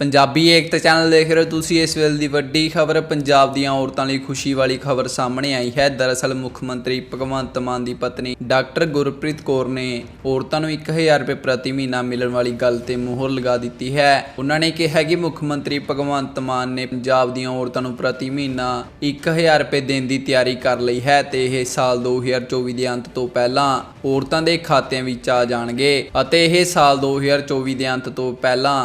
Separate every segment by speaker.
Speaker 1: ਪੰਜਾਬੀ ਏਕਤਾ channel ਦੇਖ ਰਹੇ ਹੋ ਤੁਸੀਂ। ਇਸ ਵੇਲੇ ਦੀ ਵੱਡੀ ਖਬਰ, ਪੰਜਾਬ ਦੀਆਂ ਔਰਤਾਂ ਲਈ ਖੁਸ਼ੀ ਵਾਲੀ ਖਬਰ ਸਾਹਮਣੇ ਆਈ ਹੈ। ਦਰਅਸਲ ਮੁੱਖ ਮੰਤਰੀ ਭਗਵੰਤ ਮਾਨ ਦੀ ਪਤਨੀ ਡਾਕਟਰ ਗੁਰਪ੍ਰੀਤ ਕੌਰ ਨੇ ਔਰਤਾਂ ਨੂੰ 1000 ਰੁਪਏ ਪ੍ਰਤੀ ਮਹੀਨਾ ਮਿਲਣ ਵਾਲੀ ਗੱਲ ਤੇ ਮੋਹਰ ਲਗਾ ਦਿੱਤੀ ਹੈ। ਉਹਨਾਂ ਨੇ ਕਿਹਾ ਕਿ ਮੁੱਖ ਮੰਤਰੀ ਭਗਵੰਤ ਮਾਨ ਨੇ ਪੰਜਾਬ ਦੀਆਂ ਔਰਤਾਂ ਨੂੰ ਪ੍ਰਤੀ ਮਹੀਨਾ 1000 ਰੁਪਏ ਦੇਣ ਦੀ ਤਿਆਰੀ ਕਰ ਲਈ ਹੈ ਤੇ ਇਹ ਸਾਲ 2024 ਦੇ ਅੰਤ ਤੋਂ ਪਹਿਲਾਂ ਔਰਤਾਂ ਦੇ ਖਾਤਿਆਂ ਵਿੱਚ ਆ ਜਾਣਗੇ ਅਤੇ ਇਹ ਸਾਲ 2024 ਦੇ ਅੰਤ ਤੋਂ ਪਹਿਲਾਂ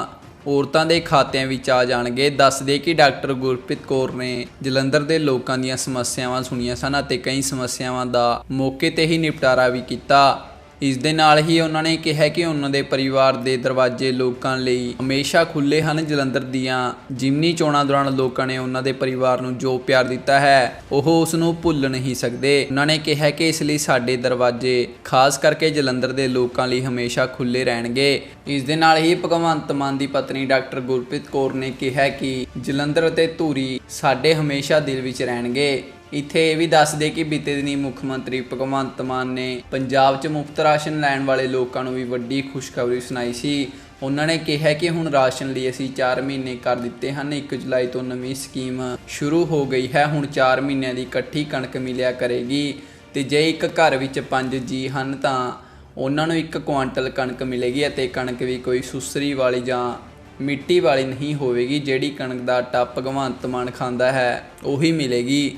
Speaker 1: ਔਰਤਾਂ ਦੇ ਖਾਤਿਆਂ ਵਿੱਚ ਆ ਜਾਣਗੇ। ਦੱਸਦੇ ਕਿ ਡਾਕਟਰ ਗੁਰਪ੍ਰੀਤ ਕੌਰ ਨੇ ਜਲੰਧਰ ਦੇ ਲੋਕਾਂ ਦੀਆਂ ਸਮੱਸਿਆਵਾਂ ਸੁਣੀਆਂ ਸਨ ਅਤੇ ਕਈ ਸਮੱਸਿਆਵਾਂ ਦਾ ਮੌਕੇ ਤੇ ਹੀ ਨਿਪਟਾਰਾ ਵੀ ਕੀਤਾ। ਇਸ ਦੇ ਨਾਲ ਹੀ ਉਹਨਾਂ ਨੇ ਕਿਹਾ ਕਿ ਉਹਨਾਂ ਦੇ ਪਰਿਵਾਰ ਦੇ ਦਰਵਾਜ਼ੇ ਲੋਕਾਂ ਲਈ ਹਮੇਸ਼ਾ ਖੁੱਲੇ ਹਨ। ਜਲੰਧਰ ਦੀਆਂ ਜਿਮਨੀ ਚੋਣਾਂ ਦੌਰਾਨ ਲੋਕਾਂ ਨੇ ਉਹਨਾਂ ਦੇ ਪਰਿਵਾਰ ਨੂੰ ਜੋ ਪਿਆਰ ਦਿੱਤਾ ਹੈ, ਉਹ ਉਸ ਨੂੰ ਭੁੱਲ ਨਹੀਂ ਸਕਦੇ। ਉਹਨਾਂ ਨੇ ਕਿਹਾ ਕਿ ਇਸ ਲਈ ਸਾਡੇ ਦਰਵਾਜ਼ੇ ਖਾਸ ਕਰਕੇ ਜਲੰਧਰ ਦੇ ਲੋਕਾਂ ਲਈ ਹਮੇਸ਼ਾ ਖੁੱਲੇ ਰਹਿਣਗੇ। ਇਸ ਦੇ ਨਾਲ ਹੀ ਭਗਵੰਤ ਮਾਨ ਦੀ ਪਤਨੀ ਡਾਕਟਰ ਗੁਰਪ੍ਰੀਤ ਕੌਰ ਨੇ ਕਿਹਾ ਕਿ ਜਲੰਧਰ ਅਤੇ ਧੂਰੀ ਸਾਡੇ ਹਮੇਸ਼ਾ ਦਿਲ ਵਿੱਚ ਰਹਿਣਗੇ। ਇੱਥੇ ਇਹ ਵੀ ਦੱਸਦੇ ਕਿ ਬੀਤੇ ਦਿਨੀ ਮੁੱਖ ਮੰਤਰੀ ਭਗਵੰਤ ਮਾਨ ਨੇ ਪੰਜਾਬ 'ਚ ਮੁਫਤ ਰਾਸ਼ਨ ਲੈਣ ਵਾਲੇ ਲੋਕਾਂ ਨੂੰ ਵੀ ਵੱਡੀ ਖੁਸ਼ਖਬਰੀ ਸੁਣਾਈ ਸੀ। ਉਹਨਾਂ ਨੇ ਕਿਹਾ ਕਿ ਹੁਣ ਰਾਸ਼ਨ ਲਈ ਅਸੀਂ 4 ਮਹੀਨੇ ਕਰ ਦਿੱਤੇ ਹਨ। 1 ਜੁਲਾਈ ਤੋਂ ਨਵੀਂ ਸਕੀਮ ਸ਼ੁਰੂ ਹੋ ਗਈ ਹੈ। ਹੁਣ 4 ਮਹੀਨਿਆਂ ਦੀ ਇਕੱਠੀ ਕਣਕ ਮਿਲਿਆ ਕਰੇਗੀ ਤੇ ਜੇ ਇੱਕ ਘਰ ਵਿੱਚ 5 ਜੀ ਹਨ ਤਾਂ ਉਹਨਾਂ ਨੂੰ ਇੱਕ ਕੁਆਂਟਲ ਕਣਕ ਮਿਲੇਗੀ ਅਤੇ ਕਣਕ ਵੀ ਕੋਈ ਸੁਸਰੀ ਵਾਲੀ ਜਾਂ ਮਿੱਟੀ ਵਾਲੀ ਨਹੀਂ ਹੋਵੇਗੀ। ਜਿਹੜੀ ਕਣਕ ਦਾ ਆਟਾ ਭਗਵੰਤ ਮਾਨ ਖਾਂਦਾ ਹੈ, ਉਹੀ ਮਿਲੇਗੀ।